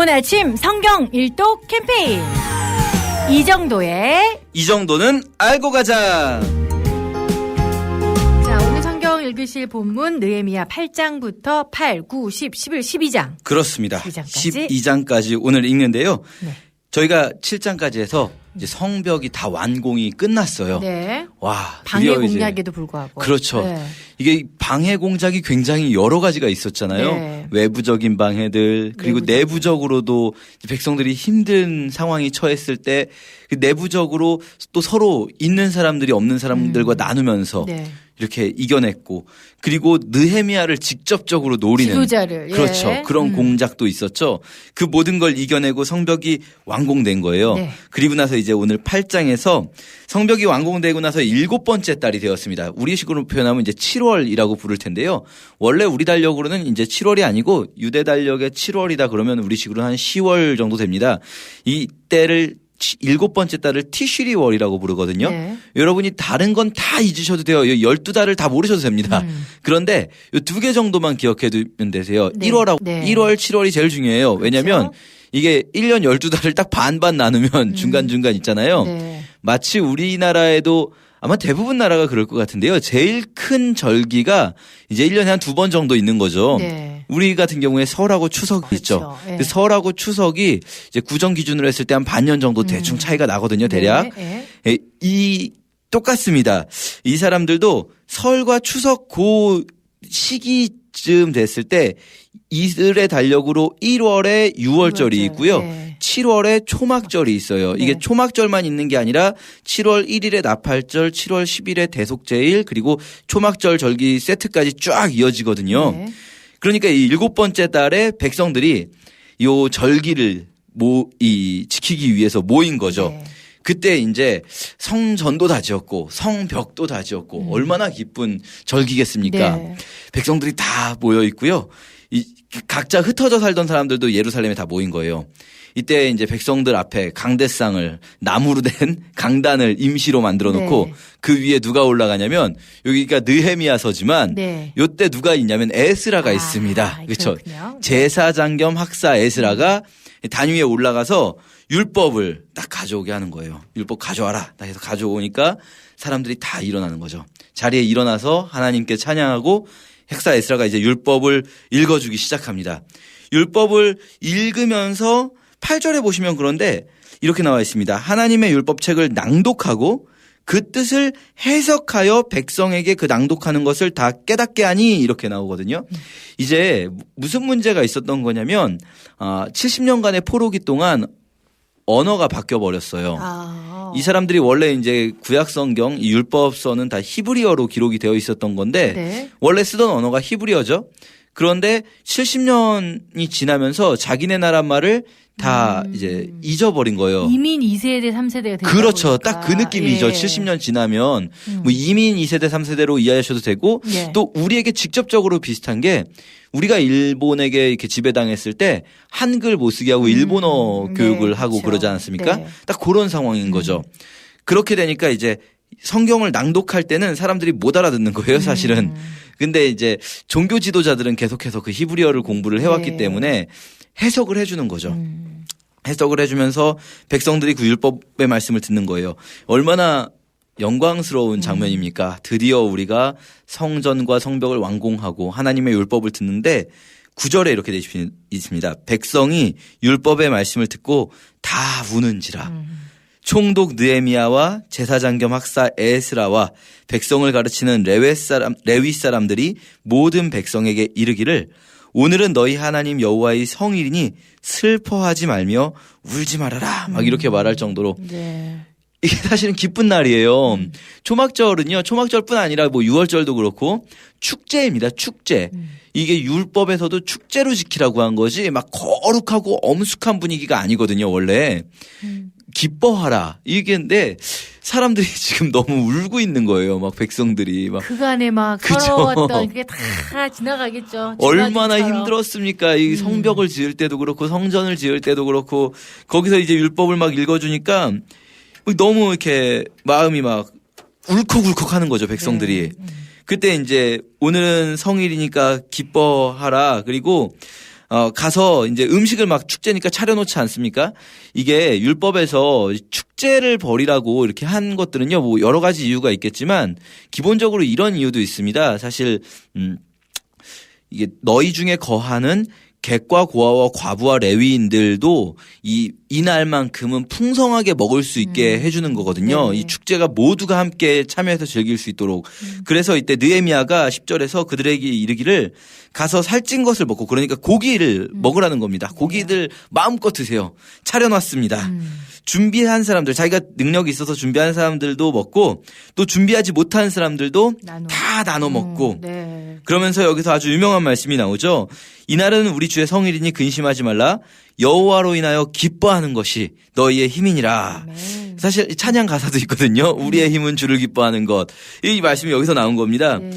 좋은 아침 성경 일독 캠페인 이 정도의 이 정도는 알고 가자. 자 오늘 성경 읽으실 본문 느헤미야 8장부터 8, 9, 10, 11, 12장 그렇습니다. 12장까지? 12장까지 오늘 읽는데요. 네. 저희가 7장까지 해서 이제 성벽이 다 완공이 끝났어요. 네. 와, 방해 드디어 이제 공략에도 불구하고 그렇죠. 네. 이게 방해 공작이 굉장히 여러 가지가 있었잖아요. 네. 외부적인 방해들 그리고 내부적인. 내부적으로도 백성들이 힘든 상황이 처했을 때그 내부적으로 또 서로 있는 사람들이 없는 사람들과 음. 나누면서 네. 이렇게 이겨냈고 그리고 느헤미야를 직접적으로 노리는 지도자를, 예. 그렇죠 그런 음. 공작도 있었죠 그 모든 걸 이겨내고 성벽이 완공된 거예요 네. 그리고 나서 이제 오늘 8장에서 성벽이 완공되고 나서 일곱 번째 달이 되었습니다 우리식으로 표현하면 이제 7월이라고 부를 텐데요 원래 우리 달력으로는 이제 7월이 아니고 유대 달력의 7월이다 그러면 우리식으로 한 10월 정도 됩니다 이 때를 치- 일곱 번째 달을 티슈리 월이라고 부르거든요. 네. 여러분이 다른 건 다 잊으셔도 돼요. 12달을 다 모르셔도 됩니다. 음. 그런데 이 두 개 정도만 기억해 두면 되세요. 네. 1월하고 네. 1월, 7월이 제일 중요해요. 왜냐면 그렇죠. 이게 1년 12달을 딱 반반 나누면 중간중간 있잖아요. 음. 네. 마치 우리나라에도 아마 대부분 나라가 그럴 것 같은데요. 제일 큰 절기가 이제 1년에 한 두 번 정도 있는 거죠. 네. 우리 같은 경우에 설하고 추석이 그렇죠. 있죠. 예. 그 설하고 추석이 이제 구정 기준으로 했을 때 한 반년 정도 대충 차이가 나거든요. 대략. 네. 네. 예, 이 똑같습니다. 이 사람들도 설과 추석 그 시기쯤 됐을 때 이들의 달력으로 1월에 6월절이 있고요. 네. 7월에 초막절이 있어요. 이게 네. 초막절만 있는 게 아니라 7월 1일에 나팔절, 7월 10일에 대속제일, 그리고 초막절 절기 세트까지 쫙 이어지거든요. 네. 그러니까 이 일곱 번째 달에 백성들이 요 절기를 모, 이, 지키기 위해서 모인 거죠. 네. 그때 이제 성전도 다 지었고 성벽도 다 지었고 얼마나 기쁜 절기겠습니까? 음. 네. 백성들이 다 모여 있고요. 이 각자 흩어져 살던 사람들도 예루살렘에 다 모인 거예요. 이때 이제 백성들 앞에 강대상을 나무로 된 강단을 임시로 만들어 놓고 네. 그 위에 누가 올라가냐면 여기가 느헤미야서지만 네. 요때 누가 있냐면 에스라가 아, 있습니다. 그렇죠. 그렇군요. 제사장 겸 학사 에스라가 단 위에 올라가서 율법을 딱 가져오게 하는 거예요. 율법 가져와라. 딱 해서 가져오니까 사람들이 다 일어나는 거죠. 자리에 일어나서 하나님께 찬양하고 핵사 에스라가 이제 율법을 읽어주기 시작합니다. 율법을 읽으면서 8절에 보시면 그런데 이렇게 나와 있습니다. 하나님의 율법책을 낭독하고 그 뜻을 해석하여 백성에게 그 낭독하는 것을 다 깨닫게 하니 이렇게 나오거든요. 이제 무슨 문제가 있었던 거냐면 아, 70년간의 포로기 동안 언어가 바뀌어 버렸어요. 아. 이 사람들이 원래 이제 구약 성경 이 율법서는 다 히브리어로 기록이 되어 있었던 건데 네. 원래 쓰던 언어가 히브리어죠. 그런데 70년이 지나면서 자기네 나라 말을 다 음. 이제 잊어버린 거예요. 이민 2세대, 3세대가 되다 그렇죠. 딱 그 느낌이죠. 예. 70년 지나면 음. 뭐 이민 2세대, 3세대로 이해하셔도 되고 예. 또 우리에게 직접적으로 비슷한 게 우리가 일본에게 이렇게 지배당했을 때 한글 못 쓰게 하고 일본어 네, 교육을 하고 그렇죠. 그러지 않았습니까? 네. 딱 그런 상황인 거죠. 그렇게 되니까 이제 성경을 낭독할 때는 사람들이 못 알아듣는 거예요, 사실은. 음. 근데 이제 종교 지도자들은 계속해서 그 히브리어를 공부를 해왔기 네. 때문에 해석을 해주는 거죠. 음. 해석을 해주면서 백성들이 그 율법의 말씀을 듣는 거예요. 얼마나 영광스러운 음. 장면입니까? 드디어 우리가 성전과 성벽을 완공하고 하나님의 율법을 듣는데 구절에 이렇게 되어 있습니다. 백성이 율법의 말씀을 듣고 다 우는지라. 음. 총독 느에미아와 제사장 겸 학사 에스라와 백성을 가르치는 레위 사람 레위 사람들이 모든 백성에게 이르기를 오늘은 너희 하나님 여호와의 성일이니 슬퍼하지 말며 울지 말아라 막 이렇게 말할 정도로 네. 이게 사실은 기쁜 날이에요. 초막절은요, 초막절뿐 아니라 뭐 6월절도 그렇고 축제입니다. 축제. 이게 율법에서도 축제로 지키라고 한 거지 막 거룩하고 엄숙한 분위기가 아니거든요, 원래. 기뻐하라. 이게 근데 사람들이 지금 너무 울고 있는 거예요. 막 백성들이 막 그간에 막. 서러웠던 그게 다 지나가겠죠. 얼마나. 힘들었습니까? 이 성벽을 지을 때도 그렇고 성전을 지을 때도 그렇고 거기서 이제 율법을 막 읽어주니까 너무 이렇게 마음이 막 울컥울컥 하는 거죠, 백성들이. 네. 그때 이제 오늘은 성일이니까 기뻐하라. 그리고 어, 가서 이제 음식을 막 축제니까 차려놓지 않습니까? 이게 율법에서 축제를 벌이라고 이렇게 한 것들은요, 뭐 여러 가지 이유가 있겠지만 기본적으로 이런 이유도 있습니다. 사실, 음, 이게 너희 중에 거하는 객과 고아와 과부와 레위인들도 이 이날만큼은 풍성하게 먹을 수 있게 해주는 거거든요. 음. 네. 이 축제가 모두가 함께 참여해서 즐길 수 있도록. 음. 그래서 이때 느헤미야가 10절에서 그들에게 이르기를 가서 살찐 것을 먹고 그러니까 고기를 음. 먹으라는 겁니다. 고기들 마음껏 드세요. 차려놨습니다. 음. 준비한 사람들, 자기가 능력이 있어서 준비한 사람들도 먹고 또 준비하지 못한 사람들도 나눠. 다 나눠 먹고 음, 네. 그러면서 여기서 아주 유명한 말씀이 나오죠. 이날은 우리 주의 성일이니 근심하지 말라. 여호와로 인하여 기뻐하는 것이 너희의 힘이니라. 아멘. 사실 이 찬양 가사도 있거든요. 우리의 힘은 주를 기뻐하는 것. 이 말씀이 여기서 나온 겁니다. 네.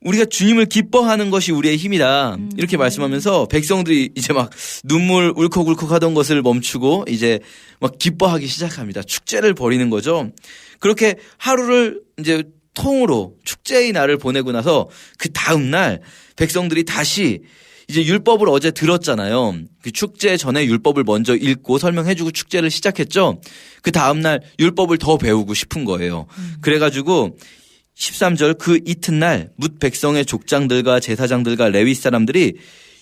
우리가 주님을 기뻐하는 것이 우리의 힘이다. 이렇게 말씀하면서 백성들이 이제 막 눈물 울컥울컥 하던 것을 멈추고 이제 막 기뻐하기 시작합니다. 축제를 벌이는 거죠. 그렇게 하루를 이제 통으로 축제의 날을 보내고 나서 그 다음 날 백성들이 다시 이제 율법을 어제 들었잖아요. 그 축제 전에 율법을 먼저 읽고 설명해주고 축제를 시작했죠. 그 다음 날 율법을 더 배우고 싶은 거예요. 그래가지고 13절 그 이튿날 뭇 백성의 족장들과 제사장들과 레위 사람들이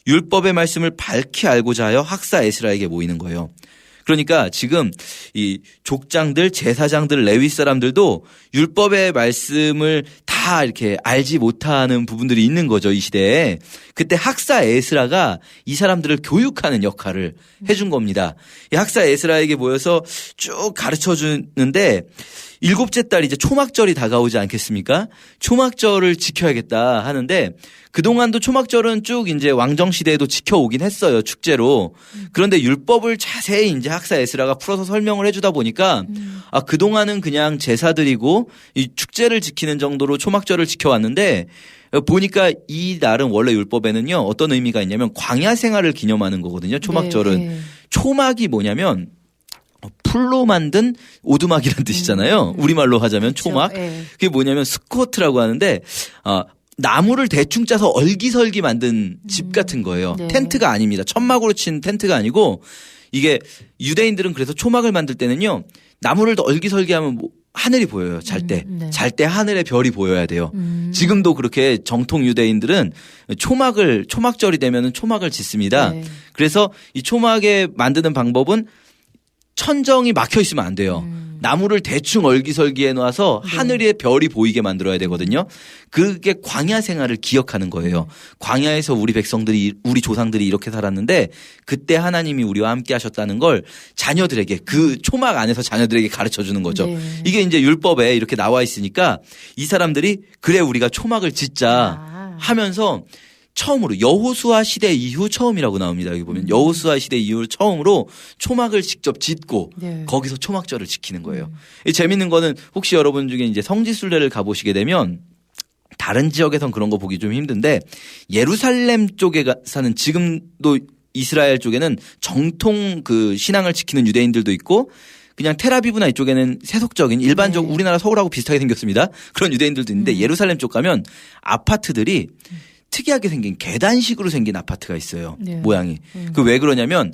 율법의 말씀을 밝히 알고자 하여 학사 에스라에게 모이는 거예요. 그러니까 지금 이 족장들, 제사장들, 레위 사람들도 율법의 말씀을 다 이렇게 알지 못하는 부분들이 있는 거죠, 이 시대에. 그때 학사 에스라가 이 사람들을 교육하는 역할을 해준 겁니다. 이 학사 에스라에게 모여서 쭉 가르쳐 주는데 일곱째 달 이제 초막절이 다가오지 않겠습니까? 초막절을 지켜야겠다 하는데 그동안도 초막절은 쭉 이제 왕정 시대에도 지켜오긴 했어요. 축제로. 그런데 율법을 자세히 이제 학사 에스라가 풀어서 설명을 해주다 보니까 아, 그동안은 그냥 제사 드리고 이 축제를 지키는 정도로 초막 절을 지켜왔는데 어, 보니까 이 날은 원래 율법에는요 어떤 의미가 있냐면 광야 생활을 기념하는 거거든요. 초막절은. 네, 네. 초막이 뭐냐면 어, 풀로 만든 오두막이라는 뜻이잖아요. 우리말로 하자면 초막. 그렇죠. 네. 그게 뭐냐면 스쿼트라고 하는데 어, 나무를 대충 짜서 얼기설기 만든 집 같은 거예요. 네. 텐트가 아닙니다. 천막으로 친 텐트가 아니고 이게 유대인들은 그래서 초막을 만들 때는요. 나무를 더 얼기설기하면 뭐 하늘이 보여요. 잘 때. 음, 네. 잘때 하늘에 별이 보여야 돼요. 음. 지금도 그렇게 정통 유대인들은 초막을 초막절이 되면은 초막을 짓습니다. 네. 그래서 이 초막에 만드는 방법은 천정이 막혀 있으면 안 돼요. 음. 나무를 대충 얼기설기해 놔서 네. 하늘에 별이 보이게 만들어야 되거든요. 그게 광야 생활을 기억하는 거예요. 광야에서 우리 백성들이 우리 조상들이 이렇게 살았는데 그때 하나님이 우리와 함께 하셨다는 걸 자녀들에게 그 초막 안에서 자녀들에게 가르쳐 주는 거죠. 네. 이게 이제 율법에 이렇게 나와 있으니까 이 사람들이 그래 우리가 초막을 짓자 아. 하면서 처음으로 여호수아 시대 이후 처음이라고 나옵니다. 여기 보면 여호수아 시대 이후 처음으로 초막을 직접 짓고 네. 거기서 초막절을 지키는 거예요. 이 재밌는 거는 혹시 여러분 중에 이제 성지순례를 가보시게 되면 다른 지역에선 그런 거 보기 좀 힘든데 예루살렘 쪽에 가- 사는 지금도 이스라엘 쪽에는 정통 그 신앙을 지키는 유대인들도 있고 그냥 테라비브나 이쪽에는 세속적인 일반적 네. 우리나라 서울하고 비슷하게 생겼습니다. 그런 유대인들도 있는데 음. 예루살렘 쪽 가면 아파트들이 특이하게 생긴 계단식으로 생긴 아파트가 있어요. 네. 모양이. 음. 그왜 그러냐면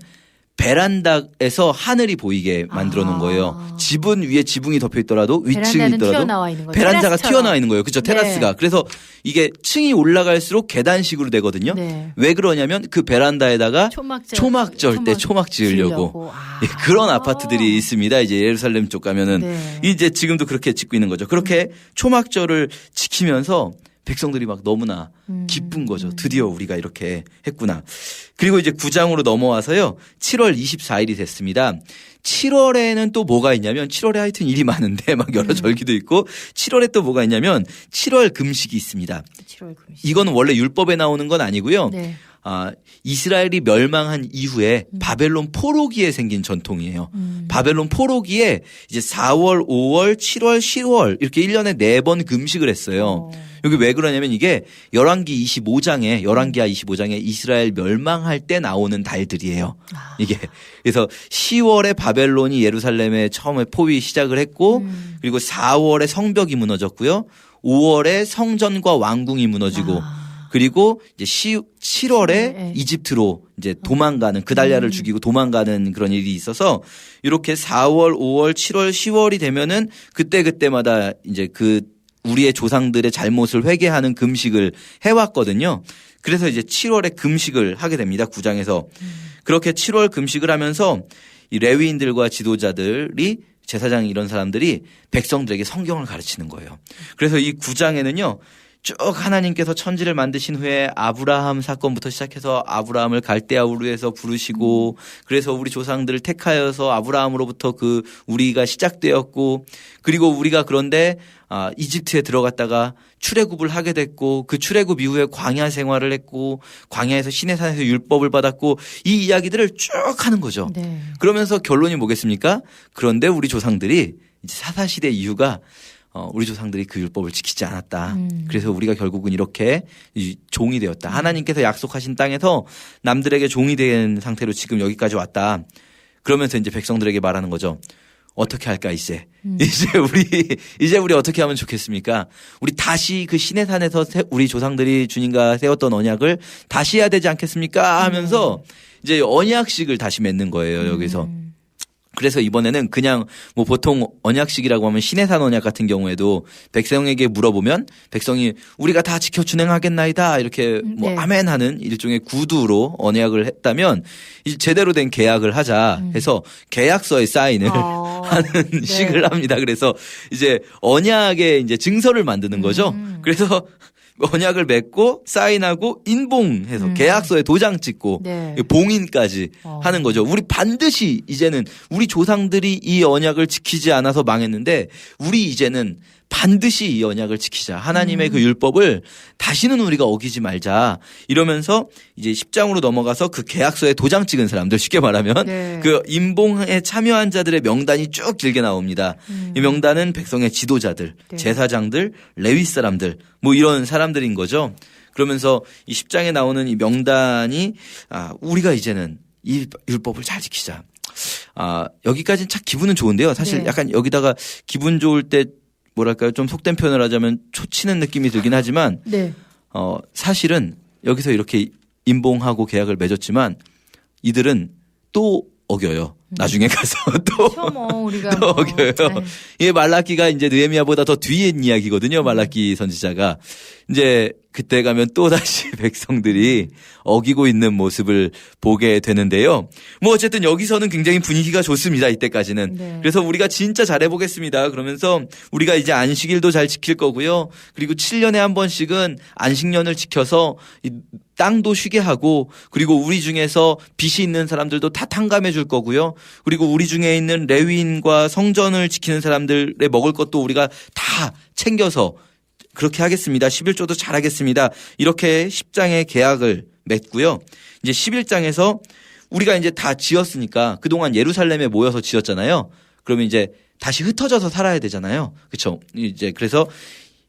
베란다에서 하늘이 보이게 만들어 놓은 아. 거예요. 집은 위에 지붕이 덮여 있더라도 위층이 있더라도. 베란다가. 튀어나와 있는 거예요. 그죠? 테라스가. 네. 그래서 이게 층이 올라갈수록 계단식으로 되거든요. 네. 왜 그러냐면 그 베란다에다가 초막절, 초막절 때 초막 지으려고. 아. 예, 그런 아 파트들이 있습니다. 이제 예루살렘 쪽 가면은 네. 이제 지금도 그렇게 짓고 있는 거죠. 그렇게 초막절을 지키면서 백성들이 막 너무나 음. 기쁜 거죠. 드디어 우리가 이렇게 했구나. 그리고 이제 9장으로 넘어와서요. 7월 24일이 됐습니다. 7월에는 또 뭐가 있냐면 7월에 하여튼 일이 많은데 막 음. 여러 절기도 있고 7월에 또 뭐가 있냐면 7월 금식이 있습니다. 7월 금식. 이거는 원래 율법에 나오는 건 아니고요. 네. 아, 이스라엘이 멸망한 이후에 바벨론 포로기에 생긴 전통이에요. 음. 바벨론 포로기에 이제 4월, 5월, 7월, 10월 이렇게 1년에 4번 금식을 했어요. 어. 여기 왜 그러냐면 이게 열왕기 25장에 열왕기하 25장에 이스라엘 멸망할 때 나오는 달들이에요. 아. 이게 그래서 10월에 바벨론이 예루살렘에 처음에 포위 시작을 했고 음. 그리고 4월에 성벽이 무너졌고요. 5월에 성전과 왕궁이 무너지고 아. 그리고 이제 시, 7월에 네. 이집트로 이제 도망가는 그달랴를 죽이고 도망가는 그런 일이 있어서 이렇게 4월, 5월, 7월, 10월이 되면은 그때 그때마다 이제 그 우리의 조상들의 잘못을 회개하는 금식을 해왔거든요. 그래서 이제 7월에 금식을 하게 됩니다. 구장에서 그렇게 7월 금식을 하면서 이 레위인들과 지도자들이 제사장 이런 사람들이 백성들에게 성경을 가르치는 거예요. 그래서 이 구장에는요. 쭉 하나님께서 천지를 만드신 후에 아브라함 사건부터 시작해서 아브라함을 갈대아 우르에서 부르시고 그래서 우리 조상들을 택하여서 아브라함으로부터 그 우리가 시작되었고 그리고 우리가 그런데 아 이집트에 들어갔다가 출애굽을 하게 됐고 그 출애굽 이후에 광야 생활을 했고 광야에서 시내산에서 율법을 받았고 이 이야기들을 쭉 하는 거죠. 네. 그러면서 결론이 뭐겠습니까? 그런데 우리 조상들이 이제 사사시대 이후가 어, 우리 조상들이 그 율법을 지키지 않았다. 음. 그래서 우리가 결국은 이렇게 이 종이 되었다. 하나님께서 약속하신 땅에서 남들에게 종이 된 상태로 지금 여기까지 왔다. 그러면서 이제 백성들에게 말하는 거죠. 어떻게 할까 이제 이제 우리 이제 우리 어떻게 하면 좋겠습니까? 우리 다시 그 신의 산에서 세- 우리 조상들이 주님과 세웠던 언약을 다시 해야 되지 않겠습니까? 하면서 이제 언약식을 다시 맺는 거예요 여기서. 음. 그래서 이번에는 그냥 뭐 보통 언약식이라고 하면 신해산 언약 같은 경우에도 백성에게 물어보면 백성이 우리가 다 지켜 준행하겠나이다 이렇게 뭐 네. 아멘 하는 일종의 구두로 언약을 했다면 이제 제대로 된 계약을 하자 해서 계약서에 사인을 어, 하는 네. 식을 합니다. 그래서 이제 언약의 이제 증서를 만드는 거죠. 음. 그래서 언약을 맺고 사인하고 인봉해서 음. 계약서에 도장 찍고 네. 봉인까지 어. 하는 거죠. 우리 반드시 이제는 우리 조상들이 이 언약을 지키지 않아서 망했는데 우리 이제는 반드시 이 언약을 지키자. 하나님의 음. 그 율법을 다시는 우리가 어기지 말자. 이러면서 이제 10장으로 넘어가서 그 계약서에 도장 찍은 사람들 쉽게 말하면 네. 그 임봉에 참여한 자들의 명단이 쭉 길게 나옵니다. 이 명단은 백성의 지도자들, 음. 네. 제사장들, 레위 사람들 뭐 이런 사람들인 거죠. 그러면서 이 10장에 나오는 이 명단이 아, 우리가 이제는 이 율법을 잘 지키자. 아, 여기까지는 참 기분은 좋은데요. 사실 네. 약간 여기다가 기분 좋을 때 뭐랄까요? 좀 속된 표현을 하자면 초치는 느낌이 들긴 하지만 네. 어, 사실은 여기서 이렇게 임봉하고 계약을 맺었지만 이들은 또 어겨요. 나중에 가서 또 그렇죠, 뭐 우리가 또 뭐. 어겨요. 네. 이게 말라기가 이제 느헤미야보다 더 뒤에 이야기거든요. 말라기 선지자가 이제 그때 가면 또 다시 백성들이 어기고 있는 모습을 보게 되는데요. 뭐 어쨌든 여기서는 굉장히 분위기가 좋습니다. 이때까지는. 네. 그래서 우리가 진짜 잘해보겠습니다. 그러면서 우리가 이제 안식일도 잘 지킬 거고요. 그리고 7년에 한 번씩은 안식년을 지켜서 이 땅도 쉬게 하고 그리고 우리 중에서 빚이 있는 사람들도 다 탕감해 줄 거고요. 그리고 우리 중에 있는 레위인과 성전을 지키는 사람들의 먹을 것도 우리가 다 챙겨서 그렇게 하겠습니다. 11조도 잘하겠습니다. 이렇게 10장의 계약을 맺고요. 이제 11장에서 우리가 이제 다 지었으니까 그동안 예루살렘에 모여서 지었잖아요. 그러면 이제 다시 흩어져서 살아야 되잖아요. 그렇죠? 이제 그래서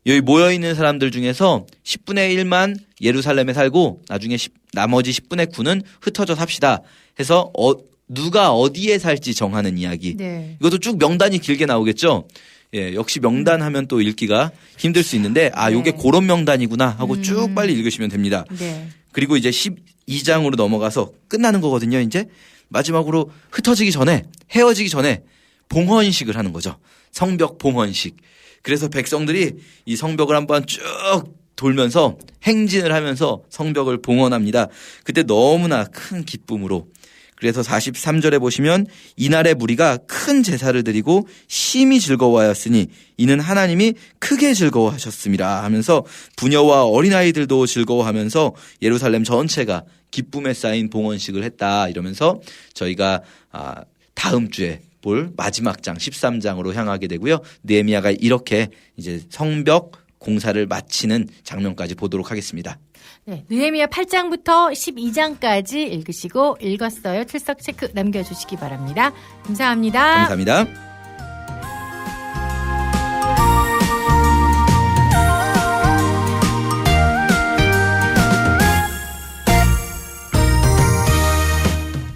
여기 모여 있는 사람들 중에서 10분의 1만 예루살렘에 살고 나중에 10 나머지 10분의 9는 흩어져 삽시다. 해서 어, 누가 어디에 살지 정하는 이야기. 네. 이것도 쭉 명단이 길게 나오겠죠. 예, 역시 명단 하면 또 읽기가 힘들 수 있는데 아, 요게 네. 그런 명단이구나 하고 음. 쭉 빨리 읽으시면 됩니다. 네. 그리고 이제 12장으로 넘어가서 끝나는 거거든요. 이제 마지막으로 흩어지기 전에 헤어지기 전에 봉헌식을 하는 거죠. 성벽 봉헌식. 그래서 백성들이 이 성벽을 한번 쭉 돌면서 행진을 하면서 성벽을 봉헌합니다. 그때 너무나 큰 기쁨으로 그래서 43절에 보시면 이날의 무리가 큰 제사를 드리고 심히 즐거워하였으니 이는 하나님이 크게 즐거워하셨습니다 하면서 부녀와 어린아이들도 즐거워하면서 예루살렘 전체가 기쁨에 쌓인 봉헌식을 했다 이러면서 저희가 아, 다음 주에 볼 마지막 장 13장으로 향하게 되고요. 느헤미야가 이렇게 이제 성벽 공사를 마치는 장면까지 보도록 하겠습니다. 네. 느헤미야 8장부터 12장까지 읽으시고 읽었어요. 출석 체크 남겨주시기 바랍니다. 감사합니다. 감사합니다.